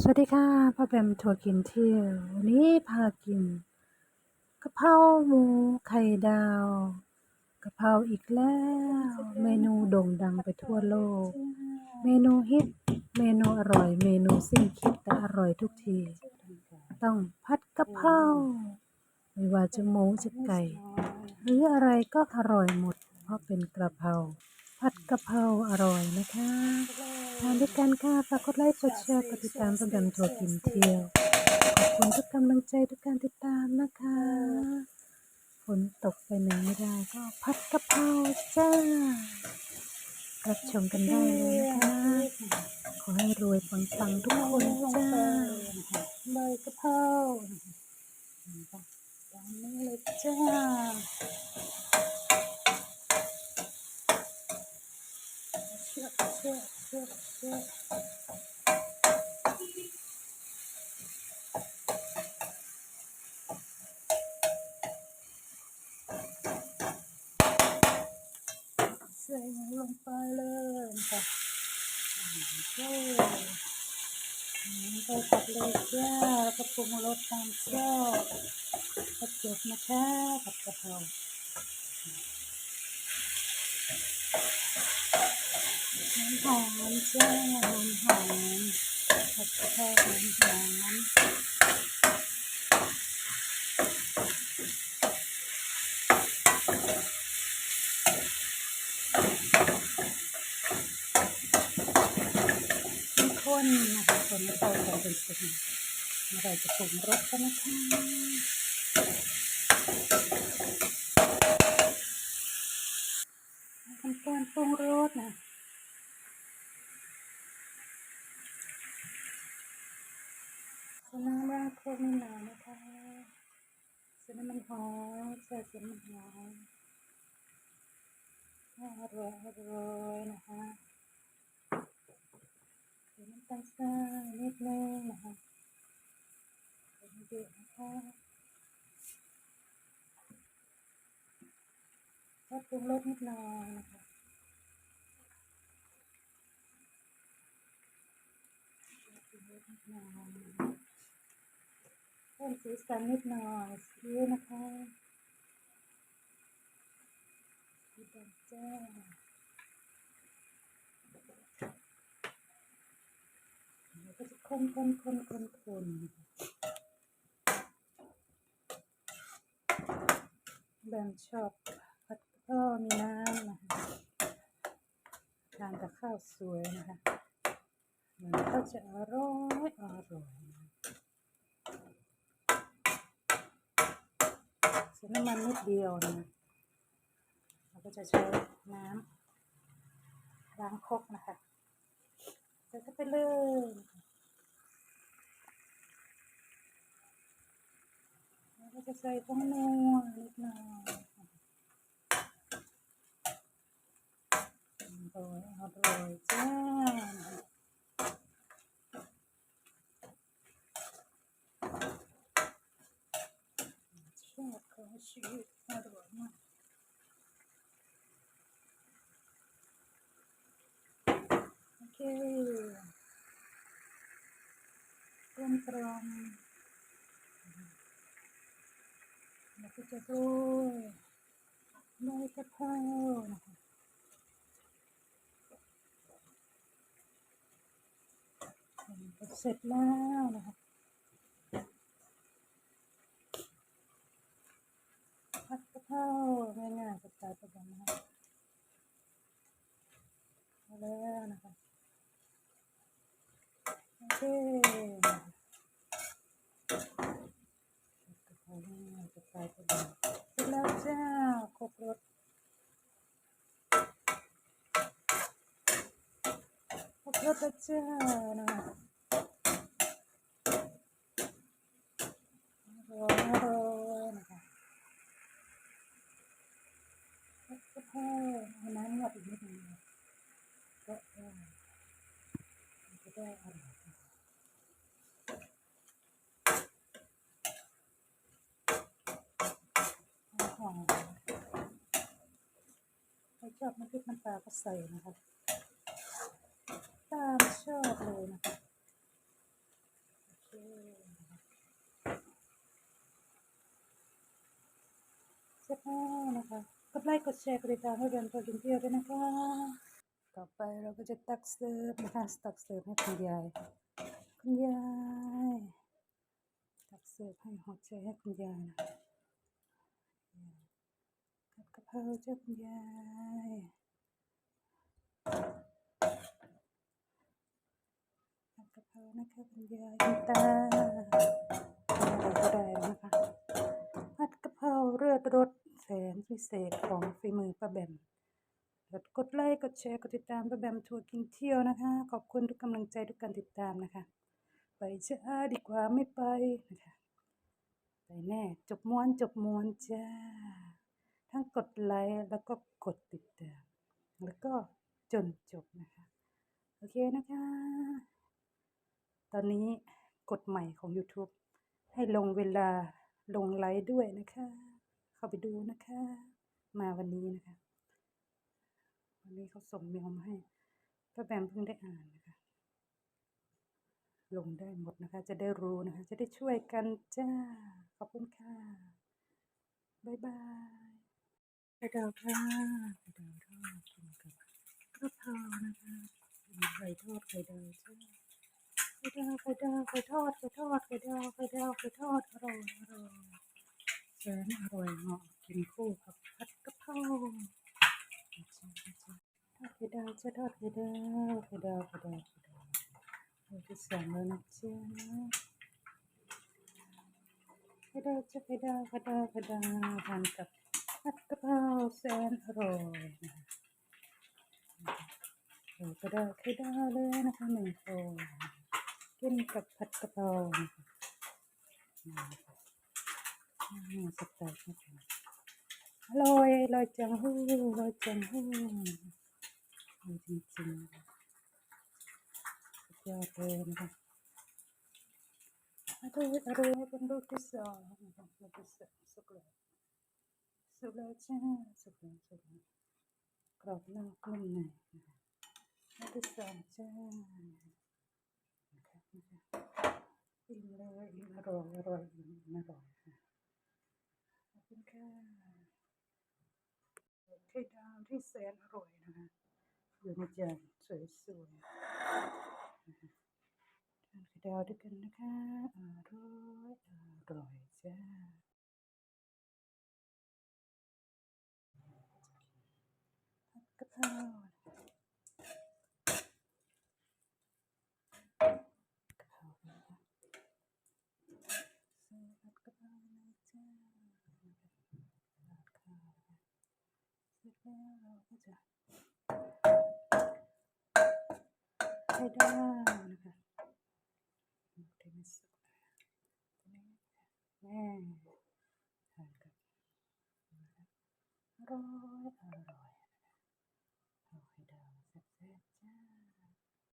สวัสดีค่ะพ่อแบมทัวร์กินเที่ยววันนี้พากินกะเพราหมูไข่ดาวกะเพราอีกแล้ว เมนูโด่งดังไปทั่วโลก เมนูฮิต เมนูอร่อย เมนูสิ้นคิดแต่อร่อยทุกที ต้องผัดกะเพราไม่ว่าจะหมูจะไก่ หรืออะไรก็อร่อยหมด เพราะเป็นกระเพรา ผัดกะเพราอร่อยนะคะ ทานด้วยกันค่ะฝากกดไลค์กดแชร์กดติดตามประจำทัวร์กินเที่ยวขอบคุณทุกกำลังใจทุกการติดตามนะคะฝนตกไปไหนไม่ได้ก็ผัดกะเพราจ้ารับชมกันได้เลยนะคะขอให้รวยปังๆทุกคนจ้าใบกะเพราตามนี้เลยจ้าเชือกเชือกเชือกเชือก ใส่ลงไปเลยค่ะโอ้ไปผัดเลยจ้าแล้วก็ปรุงรสตามชอบกระจกนะคะผัดกะเพรา หอมหอมจ้าหอมหอมผักะเพราหอมหอมข้นนะคะคนไม่เข้ากันเป็นสุดเราจะปรุงรสกันนะคะทำการปรุงรสนะใส่น้ำแรงโคกนิดหน่อยนะคะใส่น้ำมันหอ มใส่น้ำมันหอมให้อร่อยอร่อยนะคะใส่น้ำตาลทรายนิดนึงนะคะใส่เยอะนะคะก็ปรุงรสนิดหน่อยนะคะปรุงรสนิดหน่อยเพิ่มสีสันนิดหน่อยซีอิ๊วนะคะ สีดำจ้าแล้วก็จะคนคนคนคนคนแบ่งชอบผัดก็มีน้ำนะคะทานกับข้าวสวยนะคะมันก็จะอร่อยอร่อยใส่น้ำมันนิดเดียวนะ ก็จะใช้น้ำล้างครกนะคะใส่เข้าไปเลยแล้วก็จะใส่ผงนัวนิดหน่อยอร่อยอร่อยจ้าชอบของชีวิตอร่อยมากโอเค กลมกลมแล้วก็จะโรยใบกระเพรานะคะเสร็จแล้วนะคะผัดกระเพราง่ายๆสไตล์ประจำนะคะแล้วนะคะ เคผัดกะเพราง่ายๆสไประจำเสร็จแล้วจ้าครบรสครบรสแล้วจ้านะ อบน้ำพริกน้ำปลาก็ใส่นะคะ ตามชอบเลยนะคะเคเสร็จนะคะกดไลค์กดแชร์กดติดตามให้เรีนตัวกินเที่ยวด้วยนะคะ ต่อไปเราก็จะตักเสิร์ฟนะคะตักเสิร์ฟให้คุณยายคุณยายตักเสิร์ฟให้หอดใจให้คุณยายนะ เพราเจ้าคุณยายกับกะเพรานะคะคุณยายคุณตาอะไรก็ได้นะคะผัดกะเพราเลือดรสแสนพิเศษของฝีมือป้าแบมกดไลค์กดแชร์กดติดตามป้าแบมทัวร์กินเที่ยวนะคะ ขอบคุณทุกกำลังใจทุกการติดตามนะคะ ไปช้าดีกว่าไม่ไปนะคะไปแน่จบม้วนจบม้วนจ้า ทั้งกดไลค์แล้วก็กดติดตามแล้วก็จนจบนะคะ โอเคนะคะ ตอนนี้กฎใหม่ของ YouTube ให้ลงเวลาลงไลฟ์ด้วยนะคะ เข้าไปดูนะคะ มาวันนี้นะคะ วันนี้เขาส่งเมลมาให้ป้าแบมเพิ่งได้อ่านนะคะ ลงได้หมดนะคะ จะได้รู้นะคะ จะได้ช่วยกันจ้า ขอบคุณค่ะ บ๊ายบาย ไข่ดาวค่ะไข่ดาวทอดกินกับกระเพรานะคะมีไข่ทอดไข่ดาวจ้าไข่ดาวไข่ดาวไข่ทอดไข่ทอดไข่ดาวไข่ดาวไข่ทอดอร่อยอร่อยแสนอร่อยเหมาะกินคู่กับผัดกระเพราทอดไข่ดาวจะทอดไข่ดาวไข่ดาวไข่ดาวไข่ดาวเราจะสั่งแล้วนะเจ๊ะไข่ดาวจะไข่ดาวไข่ดาวไข่ดาวทานกับ ผัดกะเพราแสนอร่อยนะคะเราก็ได้ไข่ดาเลยนะคะหนึ่งฟองกินกับผัดกะเพรานะคะอืมสไตล์ครับอร่อยอร่อยจังฮู้อร่อยจังฮู้อร่อยจริงๆสุดยอดเลยนะคะอร่อยอร่อยเป็นลูกที่สองนะคะลูกที่สองสุกแล้ว สุกแล้วจ้าสุกแล้วสุกแล้วกรอบนอกนุ่มในนะคะลูกที่สองจ้าอิ่มเลยอิ่มอร่อยอร่อยอิ่มอร่อยค่ะขอบคุณค่ะไข่ดาวที่แสนอร่อยนะคะอยู่ในจานสวยๆนะคะทานไข่ดาวด้วยกันนะคะอร่อยอร่อยจ้า แล้วเราก็จะไข่ดาวนะคะดที่ไม่สุกแล้วแม่ทานกับอร่อยอร่อย